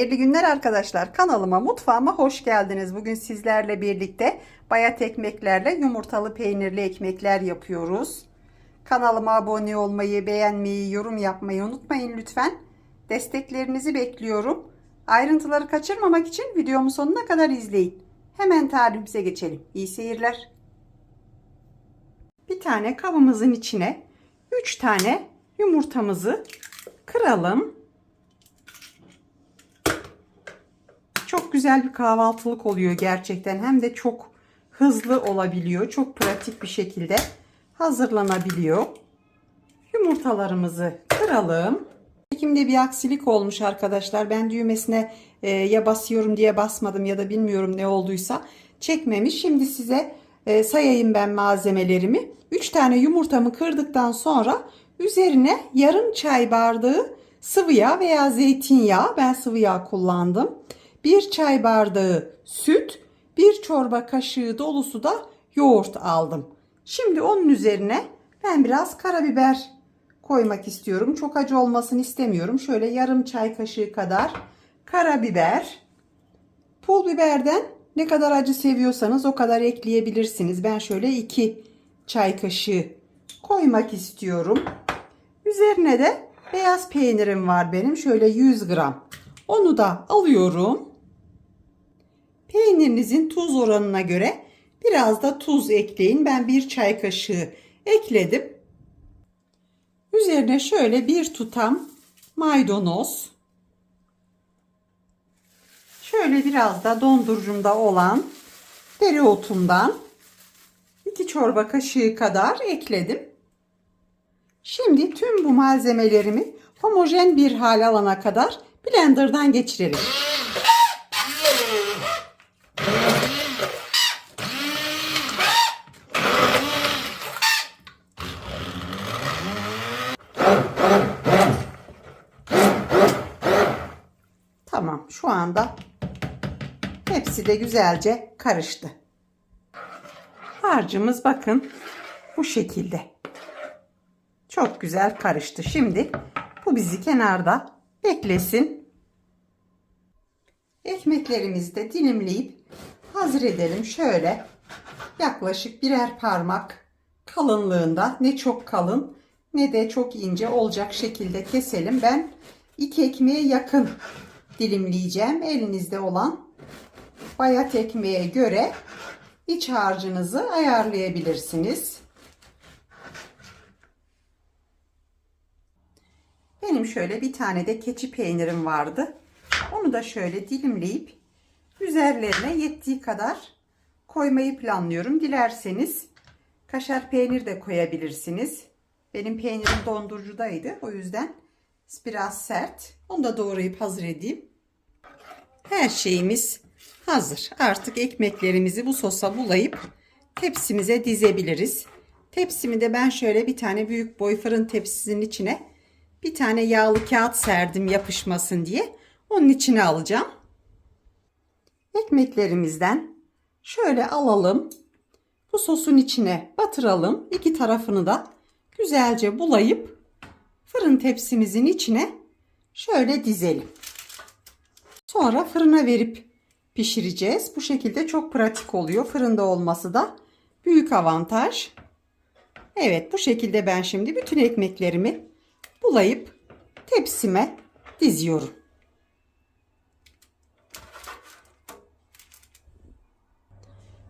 Hayırlı günler arkadaşlar. Kanalıma, mutfağıma hoş geldiniz. Bugün sizlerle birlikte bayat ekmeklerle yumurtalı peynirli ekmekler yapıyoruz. Kanalıma abone olmayı, beğenmeyi, yorum yapmayı unutmayın lütfen. Desteklerinizi bekliyorum. Ayrıntıları kaçırmamak için videomu sonuna kadar izleyin. Hemen tarifimize geçelim. İyi seyirler. Bir tane kabımızın içine 3 tane yumurtamızı kıralım. Çok güzel bir kahvaltılık oluyor gerçekten. Hem de çok hızlı olabiliyor. Çok pratik bir şekilde hazırlanabiliyor. Yumurtalarımızı kıralım. Çekimde bir aksilik olmuş arkadaşlar. Ben düğmesine e, ya basıyorum diye basmadım ya da bilmiyorum ne olduysa çekmemiş. Şimdi size e, sayayım ben malzemelerimi. 3 tane yumurtamı kırdıktan sonra üzerine yarım çay bardağı sıvı yağ veya zeytinyağı ben sıvı yağ kullandım. 1 çay bardağı süt, 1 çorba kaşığı dolusu da yoğurt aldım. Şimdi onun üzerine ben biraz karabiber koymak istiyorum. Çok acı olmasını istemiyorum. Şöyle yarım çay kaşığı kadar karabiber. Pul biberden ne kadar acı seviyorsanız o kadar ekleyebilirsiniz. Ben şöyle 2 çay kaşığı koymak istiyorum. Üzerine de beyaz peynirim var benim. Şöyle 100 gram. Onu da alıyorum. Peynirinizin tuz oranına göre biraz da tuz ekleyin. Ben bir çay kaşığı ekledim. Üzerine şöyle bir tutam maydanoz. Şöyle biraz da dondurucumda olan dereotumdan 2 çorba kaşığı kadar ekledim. Şimdi tüm bu malzemelerimi homojen bir hal alana kadar blenderdan geçirelim. Anda hepsi de güzelce karıştı. Harcımız bakın bu şekilde. Çok güzel karıştı. Şimdi bu bizi kenarda beklesin. Ekmeklerimizi de dilimleyip hazır edelim. Şöyle yaklaşık birer parmak kalınlığında ne çok kalın ne de çok ince olacak şekilde keselim. Ben iki ekmeğe yakın dilimleyeceğim. Elinizde olan bayat ekmeğe göre iç harcınızı ayarlayabilirsiniz. Benim şöyle bir tane de keçi peynirim vardı. Onu da şöyle dilimleyip üzerlerine yettiği kadar koymayı planlıyorum. Dilerseniz kaşar peynir de koyabilirsiniz. Benim peynirim dondurucudaydı. O yüzden biraz sert. Onu da doğrayıp hazır edeyim. Her şeyimiz hazır. Artık ekmeklerimizi bu sosa bulayıp tepsimize dizebiliriz. Tepsimi de ben şöyle bir tane büyük boy fırın tepsisinin içine bir tane yağlı kağıt serdim yapışmasın diye. Onun içine alacağım. Ekmeklerimizden şöyle alalım. Bu sosun içine batıralım. İki tarafını da güzelce bulayıp fırın tepsimizin içine şöyle dizelim. Sonra fırına verip pişireceğiz. Bu şekilde çok pratik oluyor. Fırında olması da büyük avantaj. Evet bu şekilde ben şimdi bütün ekmeklerimi bulayıp tepsime diziyorum.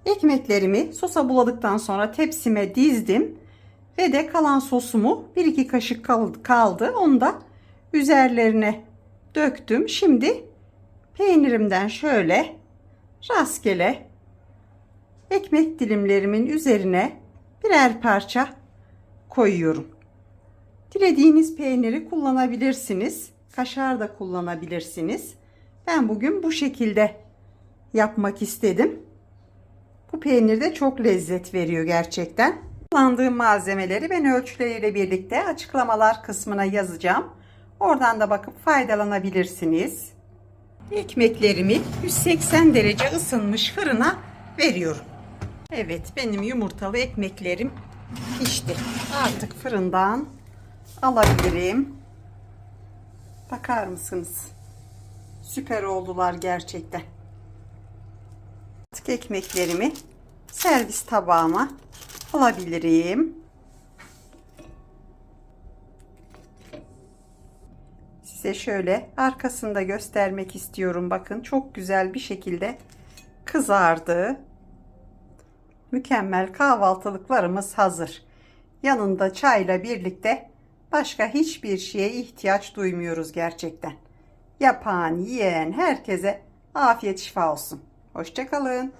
Ekmeklerimi sosa buladıktan sonra tepsime dizdim ve de kalan sosumu 1-2 kaşık kaldı. Onu da üzerlerine döktüm. Şimdi peynirimden şöyle rastgele ekmek dilimlerimin üzerine birer parça koyuyorum. Dilediğiniz peyniri kullanabilirsiniz. Kaşar da kullanabilirsiniz. Ben bugün bu şekilde yapmak istedim. Bu peynir de çok lezzet veriyor gerçekten. Kullandığım malzemeleri ben ölçüleriyle birlikte açıklamalar kısmına yazacağım. Oradan da bakıp faydalanabilirsiniz. Ekmeklerimi 180 derece ısınmış fırına veriyorum. Evet benim yumurtalı ekmeklerim pişti. Artık fırından alabilirim. Bakar mısınız? Süper oldular gerçekten. Artık ekmeklerimi servis tabağıma alabilirim. Size şöyle arkasında göstermek istiyorum. Bakın çok güzel bir şekilde kızardı. Mükemmel kahvaltılıklarımız hazır. Yanında çayla birlikte başka hiçbir şeye ihtiyaç duymuyoruz gerçekten. Yapan, yiyen herkese afiyet şifa olsun. Hoşçakalın.